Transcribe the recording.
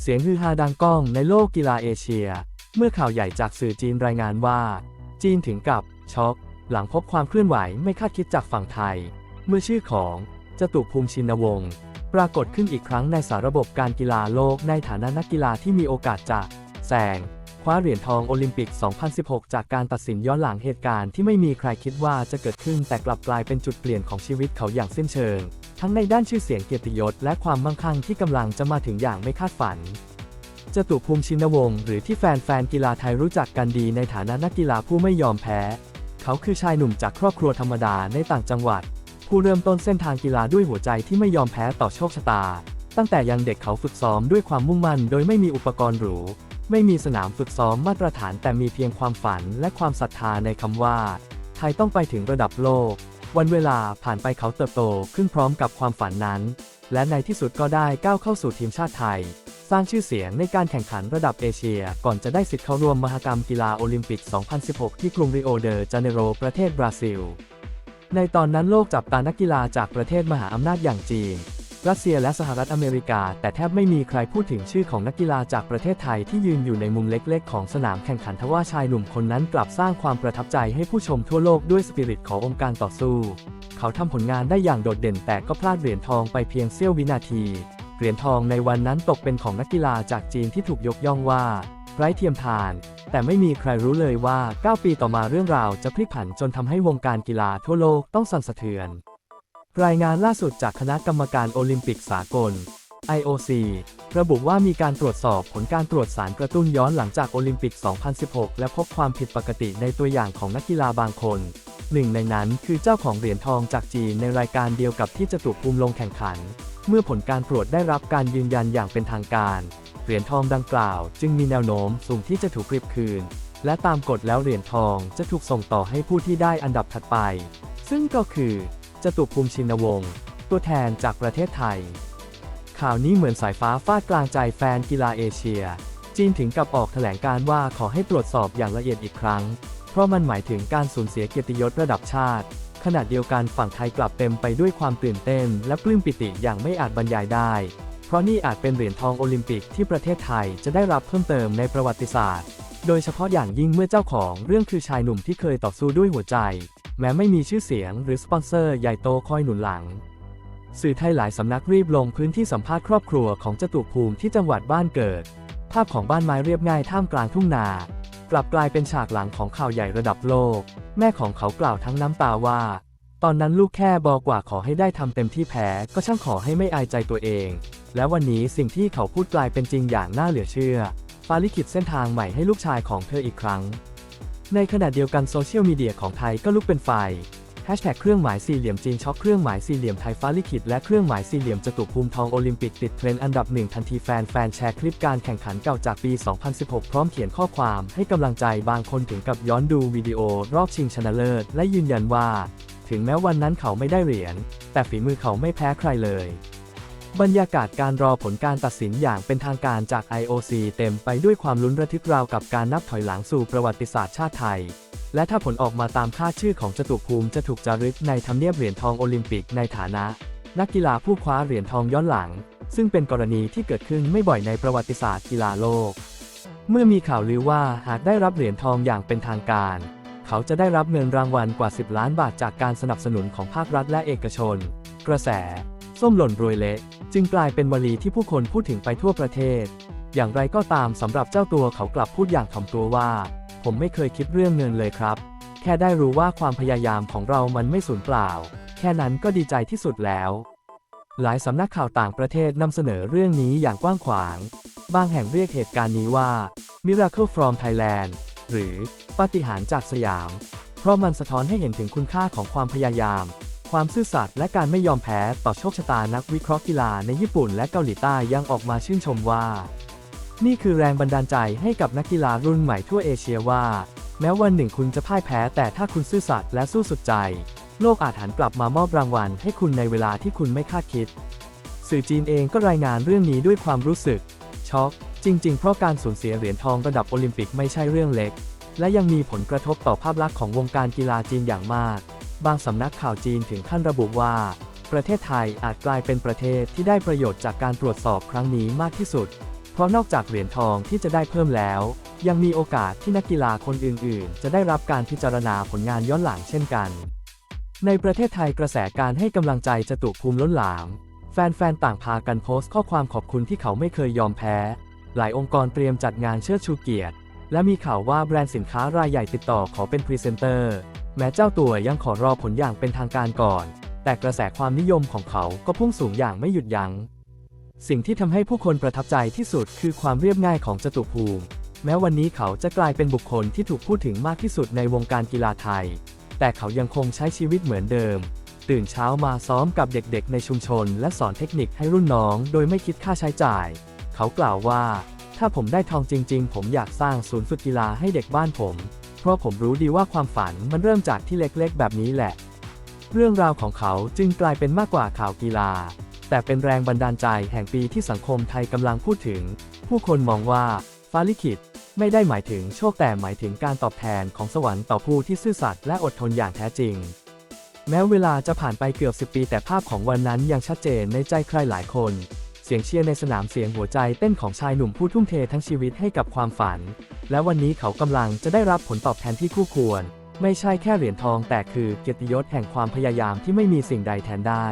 เสียงฮือฮาดังก้องในโลกกีฬาเอเชีย เมื่อข่าวใหญ่จากสื่อจีนรายงานว่า จีนถึงกับช็อก หลังพบความเคลื่อนไหวไม่คาดคิดจากฝั่งไทย เมื่อชื่อของจตุภูมิชินวงศ์ปรากฏขึ้นอีกครั้งในสาระบบการกีฬาโลกในฐานะนักกีฬาที่มีโอกาสจะแซงคว้าเหรียญทองโอลิมปิก 2016 จากการตัดสินย้อนหลังเหตุการณ์ที่ไม่มีใครคิดว่าจะเกิดขึ้นแต่กลับกลายเป็นจุดเปลี่ยนของชีวิตเขาอย่างสิ้นเชิง ทั้งในด้านชื่อเสียงเกียรติยศและความมั่งคั่งที่กำลังจะมาถึงอย่างไม่คาดฝันจตุภูมิชินวงศ์หรือที่แฟนๆกีฬาไทยรู้จักกันดีในฐานะนักกีฬาผู้ไม่ยอมแพ้ เขาคือชายหนุ่มจากครอบครัวธรรมดาในต่างจังหวัด ผู้เริ่มต้นเส้นทางกีฬาด้วยหัวใจที่ไม่ยอมแพ้ต่อโชคชะตา ตั้งแต่ยังเด็กเขาฝึกซ้อมด้วยความมุ่งมั่น โดยไม่มีอุปกรณ์หรู ไม่มีสนามฝึกซ้อมมาตรฐานแต่มีเพียงความฝันและความศรัทธาในคำว่า ไทยต้องไปถึงระดับโลก วันเวลาผ่านไปเขาเติบโตขึ้นพร้อมกับความฝันนั้น และในที่สุดก็ได้ก้าวเข้าสู่ทีมชาติไทย สร้างชื่อเสียงในการแข่งขันระดับเอเชีย ก่อนจะได้สิทธิ์เข้าร่วมมหกรรมกีฬาโอลิมปิก 2016 ที่กรุงริโอเดจาเนโรประเทศบราซิล ในตอนนั้นโลกจับตานักกีฬาจากประเทศมหาอำนาจอย่างจีน รัสเซียและสหรัฐอเมริกา แต่แทบไม่มีใครพูดถึงชื่อของนักกีฬาจากประเทศไทยที่ยืนอยู่ในมุมเล็กๆ ของสนามแข่งขันทว่าชายหนุ่มคนนั้นกลับสร้างความประทับใจให้ผู้ชมทั่วโลกด้วยสปิริตขององค์การต่อสู้ เขาทำผลงานได้อย่างโดดเด่นแต่ก็พลาดเหรียญทองไปเพียงเสี้ยววินาที เหรียญทองในวันนั้นตกเป็นของนักกีฬาจากจีนที่ถูกยกย่องว่าไร้เทียมทาน แต่ไม่มีใครรู้เลยว่า 9 ปีต่อมาเรื่องราวจะพลิกผันจนทำให้วงการกีฬาทั่วโลกต้องสั่นสะเทือน รายงานล่าสุดจากคณะกรรมการโอลิมปิกสากล IOC ระบุว่ามีการตรวจสอบผลการตรวจสารกระตุ้นย้อนหลังจากโอลิมปิก 2016 และพบความผิดปกติในตัวอย่างของนักกีฬาบางคน หนึ่งในนั้นคือเจ้าของเหรียญทองจากจีนในรายการเดียวกับที่จตุภูมิลงแข่งขัน เมื่อผลการตรวจได้รับการยืนยันอย่างเป็นทางการ เหรียญทองดังกล่าว จึงมีแนวโน้มสูงที่จะถูกรีบคืน และตามกฎแล้วเหรียญทองจะถูกส่งต่อให้ผู้ที่ได้อันดับถัดไป ซึ่งก็คือ จตุภูมิชินวงศ์ตัวแทนจากประเทศไทย ข่าวนี้เหมือนสายฟ้าฟาดกลางใจแฟนกีฬาเอเชีย จีนถึงกับออกแถลงการว่าขอให้ตรวจสอบอย่างละเอียดอีกครั้ง เพราะมันหมายถึงการสูญเสียเกียรติยศระดับชาติ ขณะเดียวกันฝั่งไทยกลับเต็มไปด้วยความตื่นเต้น และปลื้มปิติอย่างไม่อาจบรรยายได้ เพราะนี่อาจเป็นเหรียญทองโอลิมปิกที่ประเทศไทยจะได้รับเพิ่มเติมในประวัติศาสตร์ โดยเฉพาะอย่างยิ่งเมื่อเจ้าของเรื่องคือชายหนุ่มที่เคยต่อสู้ด้วยหัวใจ แม้ไม่มีชื่อเสียงหรือสปอนเซอร์ใหญ่โตคอยหนุนหลัง สื่อไทยหลายสำนักรีบลงพื้นที่สัมภาษณ์ครอบครัวของจตุภูมิที่จังหวัดบ้านเกิด ภาพของบ้านไม้เรียบง่ายท่ามกลางทุ่งนา กลับกลายเป็นฉากหลังของข่าวใหญ่ระดับโลก แม่ของเขากล่าวทั้งน้ำตาว่า ตอนนั้นลูกแค่บอกว่าขอให้ได้ทำเต็มที่แพ้ก็ช่างขอให้ไม่อายใจตัวเอง และวันนี้สิ่งที่เขาพูดกลายเป็นจริงอย่างน่าเหลือเชื่อฟ้าลิขิตเส้นทางใหม่ให้ลูกชายของเธออีกครั้ง ในขณะเดียวกันโซเชียลมีเดียของไทยก็ลุกเป็นไฟแฮชแท็กเครื่องหมายสี่เหลี่ยมจีนช็อกเครื่องหมายสี่เหลี่ยมไทยฟ้าลิขิตและเครื่องหมายสี่เหลี่ยมจตุภูมิทองโอลิมปิกติดเทรนด์อันดับหนึ่งทันทีแฟนแฟนแชร์คลิปการแข่งขันเก่าจากปี 2016 พร้อมเขียนข้อความให้กำลังใจบางคนถึงกับย้อนดูวิดีโอรอบชิงชนะเลิศ และยืนยันว่า ถึงแม้วันนั้นเขาไม่ได้เหรียญแต่ฝีมือเขาไม่แพ้ใครเลย บรรยากาศการรอผลการตัดสินอย่างเป็นทางการจาก IOC เต็มไปด้วยความลุ้นระทึกราวกับการนับถอยหลังสู่ประวัติศาสตร์ชาติไทย และถ้าผลออกมาตามคาดชื่อของจตุภูมิจะถูกจารึกในทำเนียบเหรียญทองโอลิมปิกในฐานะ นักกีฬาผู้คว้าเหรียญทองย้อนหลัง ซึ่งเป็นกรณีที่เกิดขึ้นไม่บ่อยในประวัติศาสตร์กีฬาโลก เมื่อมีข่าวลือว่าหากได้รับเหรียญทองอย่างเป็นทางการ เขาจะได้รับเงินรางวัลกว่า 10 ล้านบาทจากการสนับสนุนของภาครัฐและเอกชน กระแส ส้มหล่นรวยเละ จึงกลายเป็นวลีที่ผู้คนพูดถึงไปทั่วประเทศ อย่างไรก็ตามสำหรับเจ้าตัวเขากลับพูดอย่างถ่อมตัวว่า ผมไม่เคยคิดเรื่องเงินเลยครับ แค่ได้รู้ว่าความพยายามของเรามันไม่สูญเปล่า แค่นั้นก็ดีใจที่สุดแล้ว หลายสำนักข่าวต่างประเทศนำเสนอเรื่องนี้อย่างกว้างขวาง บางแห่งเรียกเหตุการณ์นี้ว่า Miracle from Thailand หรือปาฏิหาริย์จากสยาม เพราะมันสะท้อนให้เห็นถึงคุณค่าของความพยายาม ความซื่อสัตย์และการไม่ยอมแพ้ต่อโชคชะตานักวิเคราะห์กีฬาในญี่ปุ่นและเกาหลีใต้ยังออกมาชื่นชมว่า นี่คือแรงบันดาลใจให้กับนักกีฬารุ่นใหม่ทั่วเอเชียว่า แม้วันหนึ่งคุณจะพ่ายแพ้แต่ถ้าคุณซื่อสัตย์และสู้สุดใจ โลกอาจหันกลับมามอบรางวัลให้คุณในเวลาที่คุณไม่คาดคิด สื่อจีนเองก็รายงานเรื่องนี้ด้วยความรู้สึกช็อกจริง ๆ เพราะการสูญเสียเหรียญทองระดับโอลิมปิกไม่ใช่เรื่องเล็ก และยังมีผลกระทบต่อภาพลักษณ์ของวงการกีฬาจีนอย่างมาก บางสำนักข่าวจีนถึงขั้นระบุว่า ประเทศไทยอาจกลายเป็นประเทศที่ได้ประโยชน์จากการตรวจสอบครั้งนี้มากที่สุด เพราะนอกจากเหรียญทองที่จะได้เพิ่มแล้ว ยังมีโอกาสที่นักกีฬาคนอื่น ๆ จะได้รับการพิจารณาผลงานย้อนหลังเช่นกัน ในประเทศไทยกระแสการให้กำลังใจจตุภูมิล้นหลาม แฟน ๆ ต่างพากันโพสต์ข้อความขอบคุณที่เขาไม่เคยยอมแพ้ หลายองค์กรเตรียมจัดงานเชิดชูเกียรติ และมีข่าวว่าแบรนด์สินค้ารายใหญ่ติดต่อขอเป็นพรีเซนเตอร์ แม้เจ้าตัวยังขอรอผลอย่างเป็นทางการก่อน แต่กระแสความนิยมของเขาก็พุ่งสูงอย่างไม่หยุดยัง้ง สิ่งที่ทำให้ผู้คนประทับใจที่สุดคือความเรียบง่ายของจตุภูมิ แม้วันนี้เขาจะกลายเป็นบุคคลที่ถูกพูดถึงมากที่สุดในวงการกีฬาไทย แต่เขายังคงใช้ชีวิตเหมือนเดิม ตื่นเช้ามาซ้อมกับเด็กๆ ในชุมชน และสอนเทคนิคให้รุ่นน้อง โดยไม่คิดค่าใช้จ่าย เขากล่าวว่า ถ้าผมได้ทองจริง ๆ ผมอยากสร้างศูนย์ฝึกกีฬาให้เด็กบ้านผม ราะผมรู้ดีว่าความฝันมันเริ่มจากที่เล็กๆ แบบนี้แหละ เรื่องราวของเขาจึงกลายเป็นมากกว่าข่าวกีฬา แต่เป็นแรงบันดาลใจแห่งปีที่สังคมไทยกำลังพูดถึง ผู้คนมองว่าฟ้าลิขิตไม่ได้หมายถึงโชคแต่หมายถึงการตอบแทนของสวรรค์ต่อผู้ที่ซื่อสัตย์และอดทนอย่างแท้จริง แม้เวลาจะผ่านไปเกือบ 10 ปีแต่ภาพของวันนั้นยังชัดเจนในใจใครหลายคน เสียงเชียร์ในสนามเสียงหัวใจเต้นของชายหนุ่มผู้ทุ่มเททั้งชีวิตให้กับความฝัน และวันนี้เขากำลังจะได้รับผลตอบแทนที่คู่ควร ไม่ใช่แค่เหรียญทองแต่คือเกียรติยศแห่งความพยายามที่ไม่มีสิ่งใดแทนได้